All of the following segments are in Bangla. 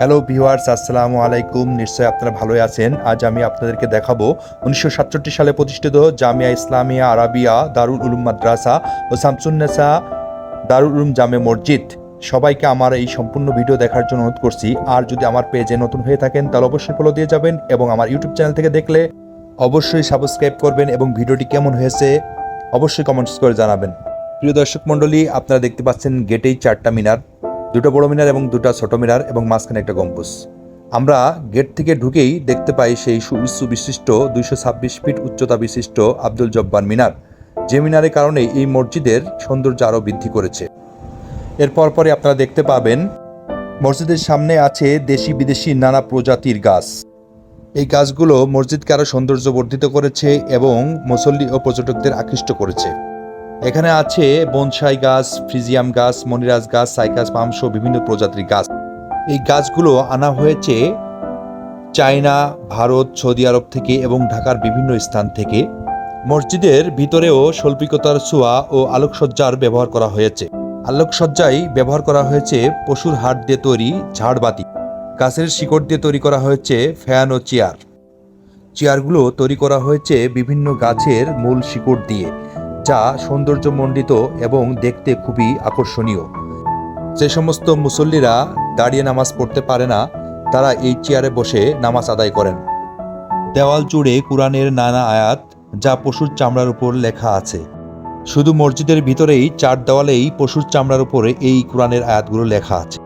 হ্যালো ভিউয়ার্স আসসালামু আলাইকুম। নিশ্চয়ই আপনারা ভালোই আছেন। আজ আমি আপনাদেরকে দেখাবো উনিশশো সাতষট্টি সালে প্রতিষ্ঠিত জামিয়া ইসলামিয়া আরাবিয়া দারুল উলুম মাদ্রাসা ও শামসুন্নেসা দারুল উলুম জামে মসজিদ। সবাইকে আমার এই সম্পূর্ণ ভিডিও দেখার জন্য অনুরোধ করছি। আর যদি আমার পেজে নতুন হয়ে থাকেন, তাহলে অবশ্যই ফলো দিয়ে যাবেন এবং আমার ইউটিউব চ্যানেল থেকে দেখলে অবশ্যই সাবস্ক্রাইব করবেন এবং ভিডিওটি কেমন হয়েছে অবশ্যই কমেন্টস করে জানাবেন। প্রিয় দর্শক মণ্ডলী, আপনারা দেখতে পাচ্ছেন গেটেই চারটা মিনার। দুটো বড় মিনার এবং দুটো ছোট মিনার এবং মাঝখানে একটা গম্বুজ। আমরা গেট থেকে ঢুকেই দেখতে পাই সেই সুউচ্চ বিশিষ্ট দুইশো ছাব্বিশ ফিট উচ্চতা বিশিষ্ট আব্দুল জব্বার মিনার, যে মিনারের কারণে এই মসজিদের সৌন্দর্য আরও বৃদ্ধি করেছে। এরপর পরে আপনারা দেখতে পাবেন, মসজিদের সামনে আছে দেশি বিদেশি নানা প্রজাতির গাছ। এই গাছগুলো মসজিদকে আরও সৌন্দর্য বর্ধিত করেছে এবং মুসল্লি ও পর্যটকদের আকৃষ্ট করেছে। এখানে আছে বনসাই গাছ, ফ্রিজিয়াম গাছ, মনিরাজ গাছ, সাইকাস, পাম সহ বিভিন্ন প্রজাতির গাছ। এই গাছগুলো আনা হয়েছে চায়না, ভারত, সৌদি আরব থেকে এবং ঢাকার বিভিন্ন স্থান থেকে। মসজিদের ভিতরেও শৈল্পিকতার ছোঁয়া ও আলোকসজ্জার ব্যবহার করা হয়েছে। আলোকসজ্জায় ব্যবহার করা হয়েছে পশুর হাট দিয়ে তৈরি ঝাড়বাতি গাছের শিকড় দিয়ে তৈরি করা হয়েছে ফ্যান ও চেয়ার। চেয়ারগুলো তৈরি করা হয়েছে বিভিন্ন গাছের মূল শিকড় দিয়ে। যা সৌন্দর্যমণ্ডিত এবং দেখতে খুবই আকর্ষণীয়। যে সমস্ত মুসল্লিরা দাঁড়িয়ে নামাজ পড়তে পারে না, তারা এই চেয়ারে বসে নামাজ আদায় করেন। দেওয়াল জুড়ে কোরআনের নানা আয়াত যা পশুর চামড়ার উপর লেখা আছে। শুধু মসজিদের ভিতরেই চার দেওয়ালেই পশুর চামড়ার উপরে এই কোরআনের আয়াতগুলো লেখা আছে।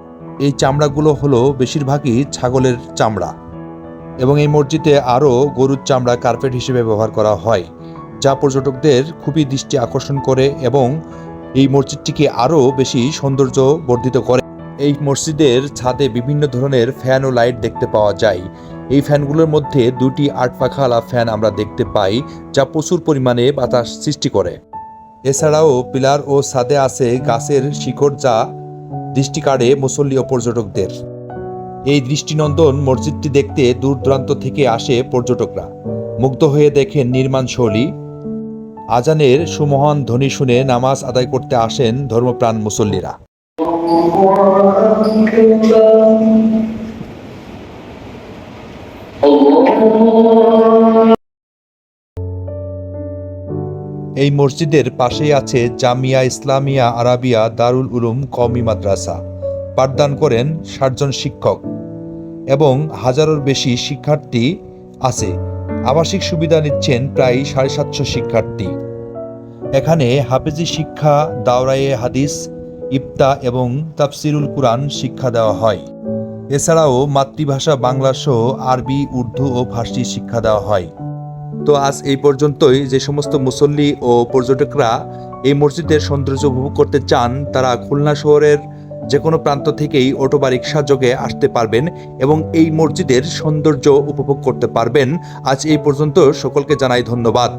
এই চামড়াগুলো হলো বেশিরভাগই ছাগলের চামড়া এবং এই মসজিদে আরও গরুর চামড়া কার্পেট হিসেবে ব্যবহার করা হয়। যা পর্যটকদের খুবই দৃষ্টি আকর্ষণ করে এবং এই মসজিদটিকে আরও বেশি সৌন্দর্য বর্ধিত করে। এই মসজিদের ছাদে বিভিন্ন ধরনের ফ্যান ও লাইট দেখতে পাওয়া যায়। এই ফ্যানগুলোর মধ্যে দুটি আট পাখাওয়ালা ফ্যান আমরা দেখতে পাই, যা প্রচুর পরিমাণে বাতাস সৃষ্টি করে। এছাড়াও পিলার ও ছাদে আছে গাছের শিকড় যা দৃষ্টি কাড়ে মুসল্লি ও পর্যটকদের। এই দৃষ্টিনন্দন মসজিদটি দেখতে দূর দূরান্ত থেকে আসে পর্যটকরা। মুগ্ধ হয়ে দেখেন নির্মাণ শৈলী আজানের সুমহান ধ্বনি শুনে নামাজ আদায় করতে আসেন ধর্মপ্রাণ মুসল্লিরা। এই মসজিদের পাশেই আছে জামিয়া ইসলামিয়া আরাবিয়া দারুল উলুম কওমি মাদ্রাসা। পাঠদান করেন ষাটজন শিক্ষক এবং হাজারোর বেশি শিক্ষার্থী আছে। আবাসিক সুবিধা নিচ্ছেন প্রায় সাড়ে সাতশো শিক্ষার্থী। এখানে হাফেজি শিক্ষা, দাওরায়ে হাদিস, ইফতা এবং তাফসিরুল কুরআন শিক্ষা দেওয়া হয়। এছাড়াও মাতৃভাষা বাংলা সহ আরবি, উর্দু ও ফার্সি শিক্ষা দেওয়া হয়। তো আজ এই পর্যন্তই। যে সমস্ত মুসল্লি ও পর্যটকরা এই মসজিদের সৌন্দর্য উপভোগ করতে চান, তারা খুলনা শহরের যে কোনো প্রান্ত থেকেই অটো বা রিক্সা যোগে আসতে পারবেন এবং এই মসজিদের সৌন্দর্য উপভোগ করতে পারবেন। আজ এই পর্যন্ত সকলকে জানাই ধন্যবাদ।